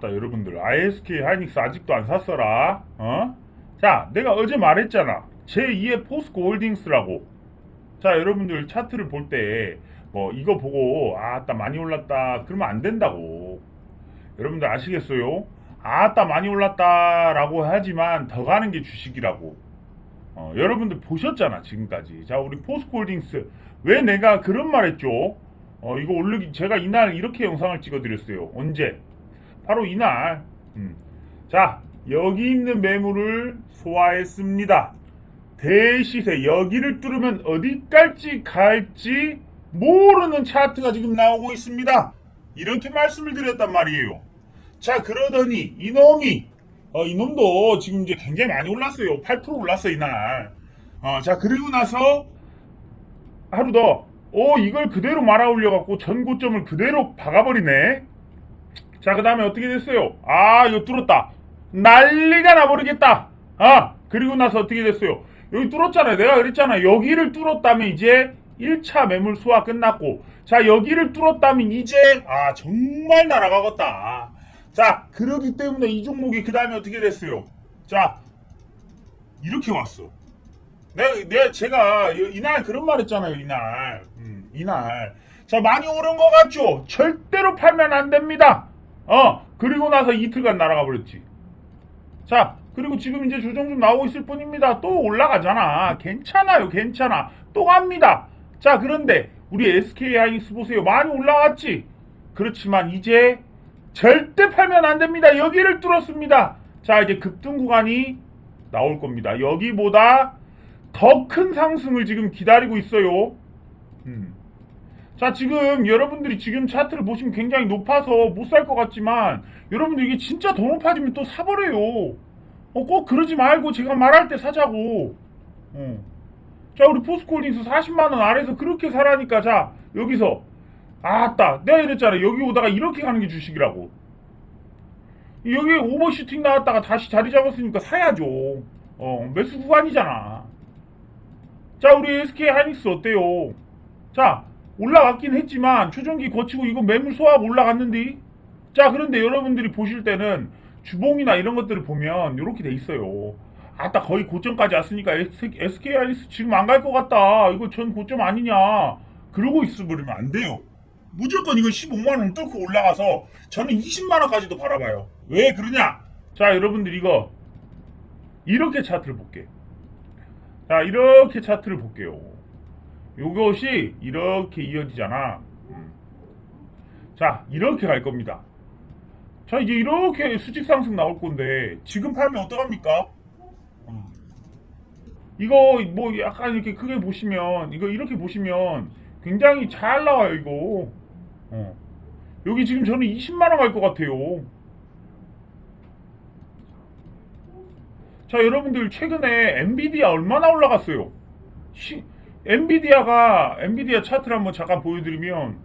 났다 여러분들. ISK 하이닉스 아직도 안 샀어라. 어? 자 내가 어제 말했잖아. 제2의 포스코 홀딩스라고. 자 여러분들 차트를 볼 때 뭐 이거 보고 아따 많이 올랐다. 그러면 안 된다고. 여러분들 아시겠어요? 아따 많이 올랐다 라고 하지만 더 가는 게 주식이라고. 어, 여러분들 보셨잖아 지금까지. 자 우리 포스코 홀딩스. 왜 내가 그런 말 했죠? 어, 이거 올르기 제가 이날 이렇게 영상을 찍어드렸어요. 언제 바로 이날 음. 자 여기 있는 매물을 소화했습니다 대시세 여기를 뚫으면 어디까지 갈지 모르는 차트가 지금 나오고 있습니다 이렇게 말씀을 드렸단 말이에요 자 그러더니 이놈이 어, 이놈도 지금 이제 굉장히 많이 올랐어요. 8% 올랐어 이날. 어, 자 그리고 나서 하루 더. 오 이걸 그대로 말아 올려갖고 전 고점을 그대로 박아버리네. 자 그 다음에 어떻게 됐어요? 아 이거 뚫었다. 난리가 나버리겠다. 아 그리고 나서 어떻게 됐어요? 여기 뚫었잖아요. 내가 그랬잖아. 여기를 뚫었다면 이제 1차 매물 소화 끝났고 자 여기를 뚫었다면 이제 아 정말 날아가겠다. 자, 그러기 때문에 이 종목이 그 다음에 어떻게 됐어요? 자, 이렇게 왔어. 내가, 내가 제가 이- 이날 그런 말 했잖아요, 이날. 음, 이날. 자, 많이 오른 것 같죠? 절대로 팔면 안 됩니다. 어, 그리고 나서 이틀간 날아가 버렸지. 자, 그리고 지금 이제 조정 좀 나오고 있을 뿐입니다. 또 올라가잖아. 괜찮아요, 괜찮아. 또 갑니다. 자, 그런데 우리 SK 하이닉스 보세요. 많이 올라갔지? 그렇지만 이제 절대 팔면 안 됩니다. 여기를 뚫었습니다. 자, 이제 급등 구간이 나올 겁니다. 여기보다 더 큰 상승을 지금 기다리고 있어요. 음. 자, 지금 여러분들이 지금 차트를 보시면 굉장히 높아서 못 살 것 같지만 여러분들 이게 진짜 더 높아지면 또 사버려요. 어, 꼭 그러지 말고 제가 말할 때 사자고. 어. 자, 우리 포스코홀딩스 40만원 아래에서 그렇게 사라니까 자, 여기서 아따 내가 이랬잖아 여기 오다가 이렇게 가는 게 주식이라고 여기 오버슈팅 나왔다가 다시 자리 잡았으니까 사야죠 어 매수 구간이잖아 자 우리 SK 하이닉스 어때요 자 올라갔긴 했지만 초전기 거치고 이거 매물 소화하고 올라갔는데 자 그런데 여러분들이 보실 때는 주봉이나 이런 것들을 보면 이렇게 돼 있어요 아따 거의 고점까지 왔으니까 SK 하이닉스 지금 안 갈 것 같다 이거 전 고점 아니냐 그러고 있으면 안 돼요 무조건 이거 15만 원 뚫고 올라가서 저는 20만 원까지도 바라봐요. 왜 그러냐? 자, 여러분들 이거 이렇게 차트를 볼게. 자, 이렇게 차트를 볼게요. 요것이 이렇게 이어지잖아. 음. 자, 이렇게 갈 겁니다. 자, 이제 이렇게 수직 상승 나올 건데 지금 팔면 어떡합니까? 어. 이거 뭐 약간 이렇게 크게 보시면 이거 이렇게 보시면 굉장히 잘 나와요 이거 어. 여기 지금 저는 20만원 갈 것 같아요 자 여러분들 최근에 엔비디아 얼마나 올라갔어요 시, 엔비디아가 엔비디아 차트를 한번 잠깐 보여드리면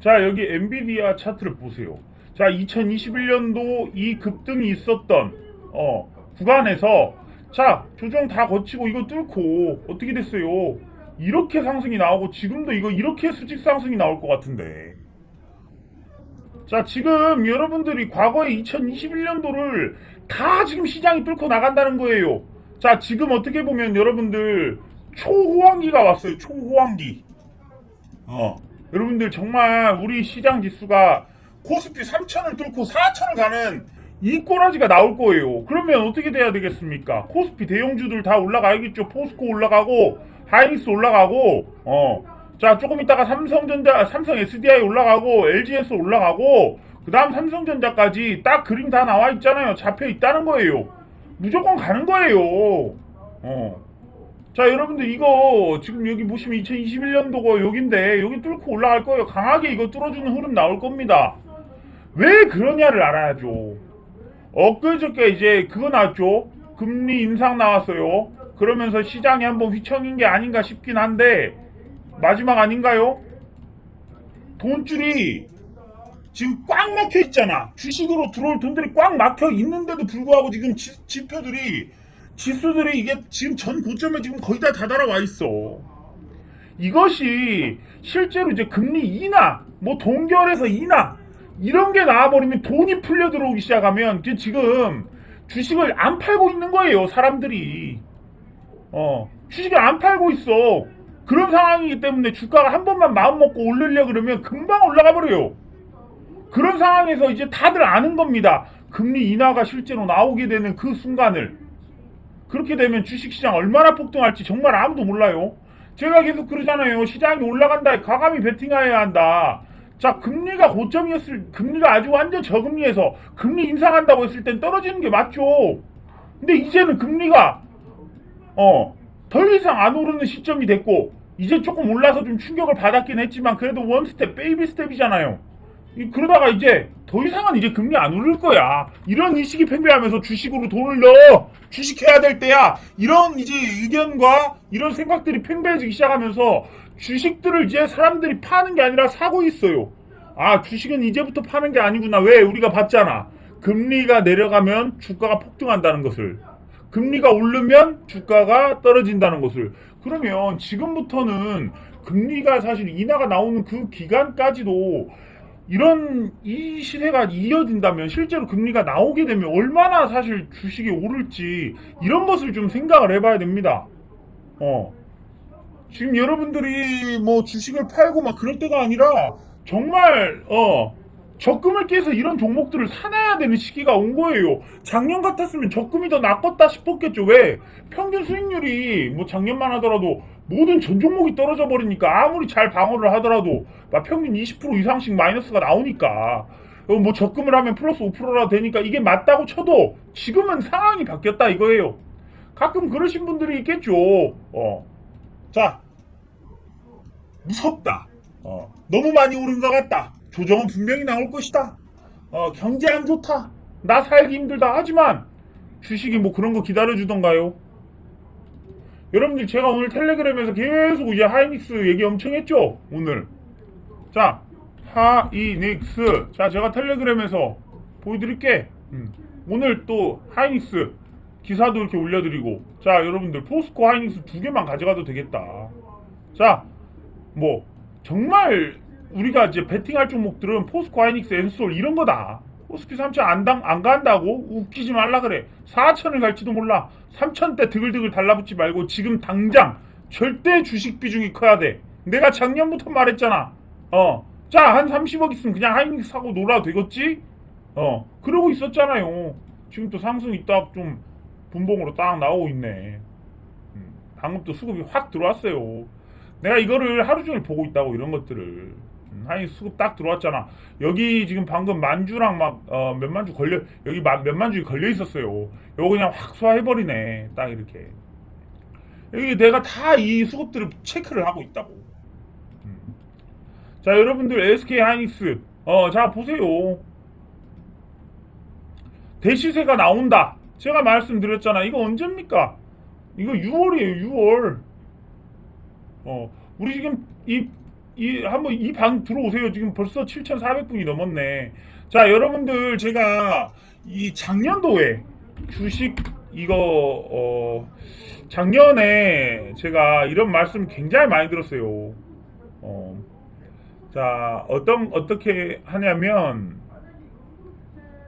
자 여기 엔비디아 차트를 보세요. 자 2021년도 이 급등이 있었던 어, 구간에서 자 조정 다 거치고 이거 뚫고 어떻게 됐어요? 이렇게 상승이 나오고 지금도 이거 이렇게 수직 상승이 나올 것 같은데. 자 지금 여러분들이 과거에 2021년도를 다 지금 시장이 뚫고 나간다는 거예요. 자 지금 어떻게 보면 여러분들 초호황기가 왔어요 초호황기 어 여러분들 정말 우리 시장 지수가 코스피 3천을 뚫고 4천을 가는 이 꼬라지가 나올 거예요. 그러면 어떻게 돼야 되겠습니까? 코스피 대형주들 다 올라가야겠죠. 포스코 올라가고 하이닉스 올라가고 어. 자, 조금 있다가 삼성전자 삼성 SDI 올라가고 LGS 올라가고 그다음 삼성전자까지 딱 그림 다 나와 있잖아요. 잡혀 있다는 거예요. 무조건 가는 거예요. 어. 자, 여러분들 이거 지금 여기 보시면 2021년도가 여긴데 여기 뚫고 올라갈 거예요. 강하게 이거 뚫어주는 흐름 나올 겁니다. 왜 그러냐를 알아야죠. 엊그저께 이제 그거 나왔죠. 금리 인상 나왔어요. 그러면서 시장이 한번 휘청인 게 아닌가 싶긴 한데 마지막 아닌가요? 돈줄이 지금 꽉 막혀 있잖아. 주식으로 들어올 돈들이 꽉 막혀 있는데도 불구하고 지금 지, 지표들이 지수들이 이게 지금 전 고점에 지금 거의 다 다다라와 있어. 이것이 실제로 이제 금리 인하, 뭐 동결해서 인하 이런 게 나와버리면 돈이 풀려 들어오기 시작하면 그 지금 주식을 안 팔고 있는 거예요 사람들이. 어 주식을 안 팔고 있어. 그런 상황이기 때문에 주가가 한 번만 마음 먹고 오르려 그러면 금방 올라가 버려요. 그런 상황에서 이제 다들 아는 겁니다. 금리 인하가 실제로 나오게 되는 그 순간을 그렇게 되면 주식시장 얼마나 폭등할지 정말 아무도 몰라요 제가 계속 그러잖아요 시장이 올라간다 과감히 베팅해야 한다 자, 금리가 고점이었을, 금리가 아주 완전 저금리에서 금리 인상한다고 했을 땐 떨어지는 게 맞죠. 근데 이제는 금리가, 어, 더 이상 안 오르는 시점이 됐고, 이제 조금 올라서 좀 충격을 받았긴 했지만, 그래도 원 스텝, 베이비 스텝이잖아요. 이- 그러다가 이제 더 이상은 이제 금리 안 오를 거야. 이런 인식이 팽배하면서 주식으로 돈을 넣어. 주식해야 될 때야. 이런 이제 의견과 이런 생각들이 팽배해지기 시작하면서 주식들을 이제 사람들이 파는 게 아니라 사고 있어요. 아, 주식은 이제부터 파는 게 아니구나. 왜? 우리가 봤잖아. 금리가 내려가면 주가가 폭등한다는 것을. 금리가 오르면 주가가 떨어진다는 것을. 그러면 지금부터는 금리가 사실 인하가 나오는 그 기간까지도 이런 이 시세가 이어진다면 실제로 금리가 나오게 되면 얼마나 사실 주식이 오를지 이런 것을 좀 생각을 해봐야 됩니다. 어. 지금 여러분들이 뭐 주식을 팔고 막 그럴 때가 아니라 정말 어 적금을 깨서 이런 종목들을 사놔야 되는 시기가 온 거예요. 작년 같았으면 적금이 더 낫겠다 싶었겠죠. 왜? 평균 수익률이 뭐 작년만 하더라도 모든 전 종목이 떨어져 버리니까 아무리 잘 방어를 하더라도 막 평균 20% 이상씩 마이너스가 나오니까 어, 뭐 적금을 하면 플러스 5%라 되니까 이게 맞다고 쳐도 지금은 상황이 바뀌었다 이거예요. 가끔 그러신 분들이 있겠죠. 어. 자, 무섭다. 어, 너무 많이 오른 것 같다. 조정은 분명히 나올 것이다. 어, 경제 안 좋다. 나 살기 힘들다. 하지만 주식이 뭐 그런 거 기다려주던가요? 여러분들 제가 오늘 텔레그램에서 계속 이제 하이닉스 얘기 엄청 했죠? 오늘. 자, 하이닉스. 자, 제가 텔레그램에서 보여드릴게. 음. 오늘 또 하이닉스 기사도 이렇게 올려드리고. 자, 여러분들 포스코 하이닉스 두 개만 가져가도 되겠다. 자, 뭐 정말 우리가 이제 베팅할 종목들은 포스코 하이닉스 엔솔 이런 거다. 코스피 3천 안, 당, 안 간다고 웃기지 말라 그래. 4천을 갈지도 몰라. 3천대 드글드글 달라붙지 말고 지금 당장 절대 주식 비중이 커야 돼. 내가 작년부터 말했잖아. 어. 자, 한 30억 있으면 그냥 하이닉스 사고 놀아도 되겠지? 어. 그러고 있었잖아요. 지금 또 상승 이 딱 좀 분봉으로 딱 나오고 있네. 음, 방금 또 수급이 확 들어왔어요. 내가 이거를 하루 종일 보고 있다고 이런 것들을 음, 하이 수급 딱 들어왔잖아. 여기 지금 방금 만주랑 막 어, 몇만 주 걸려 여기 마- 몇 만 주 걸려 있었어요. 요거 그냥 확 소화해 버리네. 딱 이렇게. 여기 내가 다 이 수급들을 체크를 하고 있다고. 음. 자 여러분들 SK 하이닉스. 어자 보세요. 대시세가 나온다. 제가 말씀드렸잖아. 이거 언제입니까? 이거 6월이에요 6월. 어, 우리 지금 이, 이, 한번 이 방 들어오세요. 지금 벌써 7,400분이 넘었네. 자, 여러분들, 제가 이 작년도에 주식, 이거, 어, 작년에 제가 이런 말씀 굉장히 많이 들었어요. 어, 자, 어떤, 어떻게 하냐면,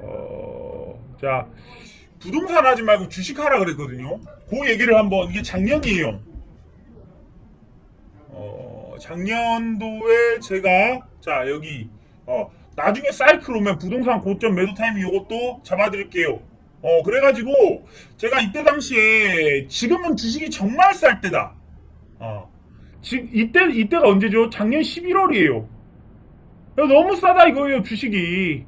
어, 자, 부동산 하지 말고 주식 하라 그랬거든요. 그 얘기를 한번, 이게 작년이에요. 어, 작년도에 제가 자 여기 어 나중에 사이클 오면 부동산 고점 매도 타이밍 요것도 잡아드릴게요. 어 그래가지고 제가 이때 당시에 지금은 주식이 정말 쌀 때다. 어 지금 이때 이때가 언제죠? 작년 11월이에요. 너무 싸다 이거예요 주식이.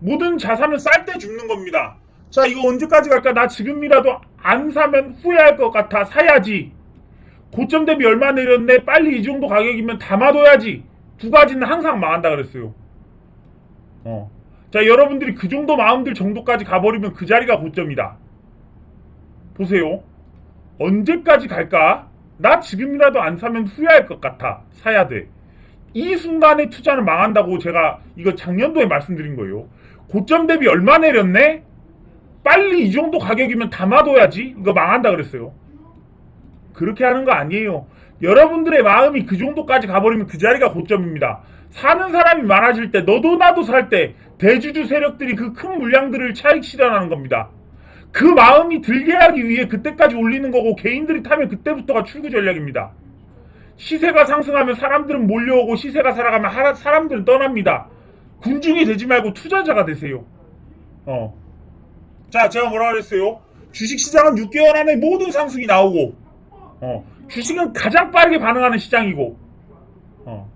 모든 자산은 쌀 때 죽는 겁니다. 자 이거 언제까지 갈까? 나 지금이라도 안 사면 후회할 것 같아 사야지. 고점 대비 얼마 내렸네? 빨리 이 정도 가격이면 담아둬야지. 두 가지는 항상 망한다 그랬어요. 어. 자, 여러분들이 그 정도 마음들 정도까지 가버리면 그 자리가 고점이다. 보세요. 언제까지 갈까? 나 지금이라도 안 사면 후회할 것 같아. 사야 돼. 이 순간에 투자는 망한다고 제가 이거 작년도에 말씀드린 거예요. 고점 대비 얼마 내렸네? 빨리 이 정도 가격이면 담아둬야지. 이거 망한다 그랬어요. 그렇게 하는 거 아니에요. 여러분들의 마음이 그 정도까지 가버리면 그 자리가 고점입니다. 사는 사람이 많아질 때 너도 나도 살 때 대주주 세력들이 그 큰 물량들을 차익 실현하는 겁니다. 그 마음이 들게 하기 위해 그때까지 올리는 거고 개인들이 타면 그때부터가 출구 전략입니다. 시세가 상승하면 사람들은 몰려오고 시세가 살아가면 사람들은 떠납니다. 군중이 되지 말고 투자자가 되세요. 어. 자, 제가 뭐라 그랬어요? 주식시장은 6개월 안에 모든 상승이 나오고, 어. 주식은 가장 빠르게 반응하는 시장이고, 어.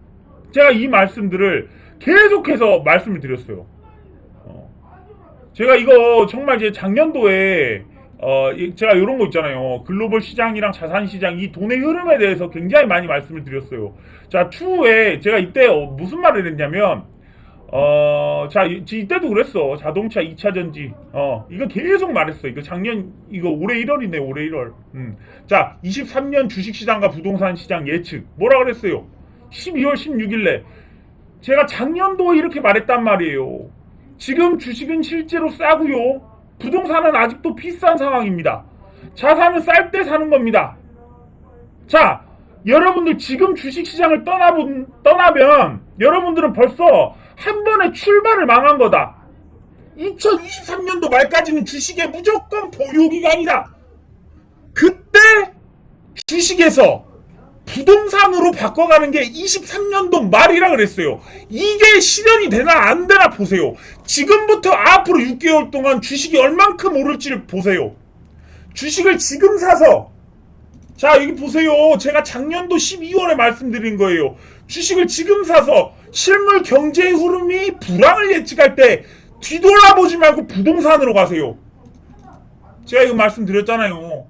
제가 이 말씀들을 계속해서 말씀을 드렸어요. 어. 제가 이거 정말 이제 작년도에 어 이- 제가 이런 거 있잖아요. 글로벌 시장이랑 자산 시장 이 돈의 흐름에 대해서 굉장히 많이 말씀을 드렸어요. 자 추후에 제가 이때 어, 무슨 말을 했냐면 어 자 이때도 그랬어. 자동차 2차 전지 어 이거 계속 말했어. 이거 작년 이거 올해 1월이네. 올해 1월. 음. 자 23년 주식 시장과 부동산 시장 예측 뭐라 그랬어요? 12월 16일에 제가 작년도에 이렇게 말했단 말이에요. 지금 주식은 실제로 싸고요. 부동산은 아직도 비싼 상황입니다. 자산은 쌀 때 사는 겁니다. 자, 여러분들 지금 주식 시장을 떠나본, 떠나면 여러분들은 벌써 한 번에 출발을 망한 거다. 2023년도 말까지는 주식의 무조건 보유 기간이다. 그때 주식에서 부동산으로 바꿔가는 게 23년도 말이라 그랬어요. 이게 실현이 되나 안 되나 보세요. 지금부터 앞으로 6개월 동안 주식이 얼만큼 오를지를 보세요. 주식을 지금 사서 자 여기 보세요. 제가 작년도 12월에 말씀드린 거예요. 주식을 지금 사서 실물 경제의 흐름이 불황을 예측할 때 뒤돌아보지 말고 부동산으로 가세요. 제가 이거 말씀드렸잖아요.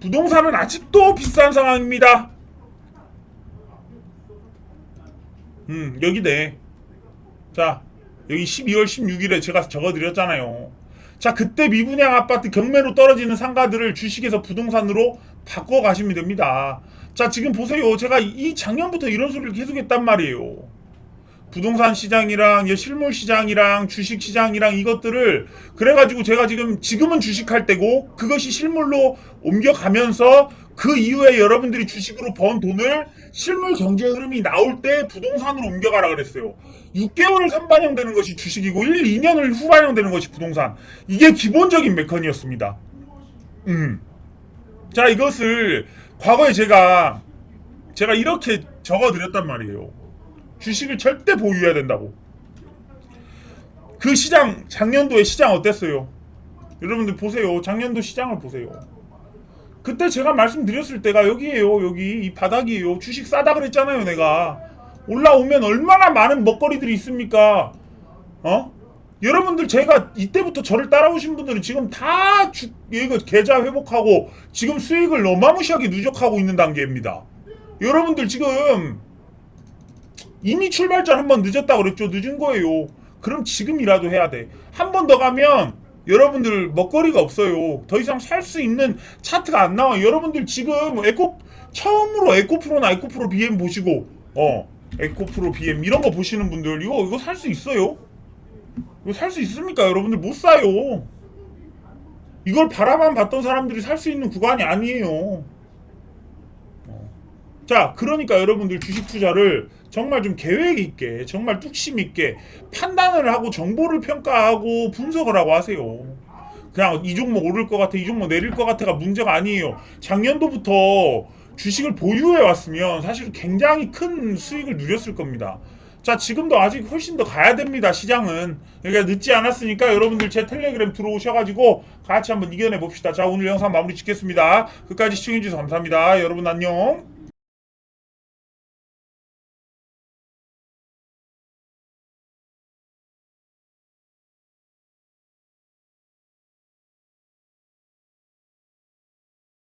부동산은 아직도 비싼 상황입니다. 음, 여기네. 자, 여기 12월 16일에 제가 적어드렸잖아요. 자, 그때 미분양 아파트 경매로 떨어지는 상가들을 주식에서 부동산으로 바꿔 가시면 됩니다. 자, 지금 보세요. 제가 이 작년부터 이런 소리를 계속했단 말이에요. 부동산 시장이랑 예, 실물 시장이랑 주식 시장이랑 이것들을 그래가지고 제가 지금 지금은 주식할 때고 그것이 실물로 옮겨가면서 그 이후에 여러분들이 주식으로 번 돈을 실물 경제 흐름이 나올 때 부동산으로 옮겨가라 그랬어요. 6개월을 선반영되는 것이 주식이고 1, 2년을 후반영되는 것이 부동산. 이게 기본적인 메커니였습니다. 음. 자 이것을 과거에 제가 제가 이렇게 적어드렸단 말이에요. 주식을 절대 보유해야 된다고. 그 시장 작년도에 시장 어땠어요? 여러분들 보세요. 작년도 시장을 보세요. 그때 제가 말씀드렸을 때가 여기에요. 여기 이 바닥이에요. 주식 싸다 그랬잖아요. 내가 올라오면 얼마나 많은 먹거리들이 있습니까? 어? 여러분들 제가 이때부터 저를 따라오신 분들은 지금 다 주, 이거 계좌 회복하고 지금 수익을 어마무시하게 누적하고 있는 단계입니다. 여러분들 지금 이미 출발전 한 번 늦었다 그랬죠. 늦은 거예요. 그럼 지금이라도 해야 돼. 한 번 더 가면 여러분들 먹거리가 없어요. 더 이상 살 수 있는 차트가 안 나와. 요 여러분들 지금 에코 처음으로 에코프로나 에코프로 BM 보시고 어 에코프로 BM 이런 거 보시는 분들 이거 이거 살 수 있어요? 이거 살 수 있습니까? 여러분들 못 사요. 이걸 바라만 봤던 사람들이 살 수 있는 구간이 아니에요. 자, 그러니까 여러분들 주식 투자를 정말 좀 계획 있게, 정말 뚝심 있게 판단을 하고 정보를 평가하고 분석을 하고 하세요. 그냥 이 종목 오를 것 같아, 이 종목 내릴 것 같아가 문제가 아니에요. 작년도부터 주식을 보유해 왔으면 사실 굉장히 큰 수익을 누렸을 겁니다. 자, 지금도 아직 훨씬 더 가야 됩니다, 시장은. 그러니까 늦지 않았으니까 여러분들 제 텔레그램 들어오셔가지고 같이 한번 이겨내 봅시다. 자, 오늘 영상 마무리 짓겠습니다. 끝까지 시청해주셔서 감사합니다. 여러분 안녕.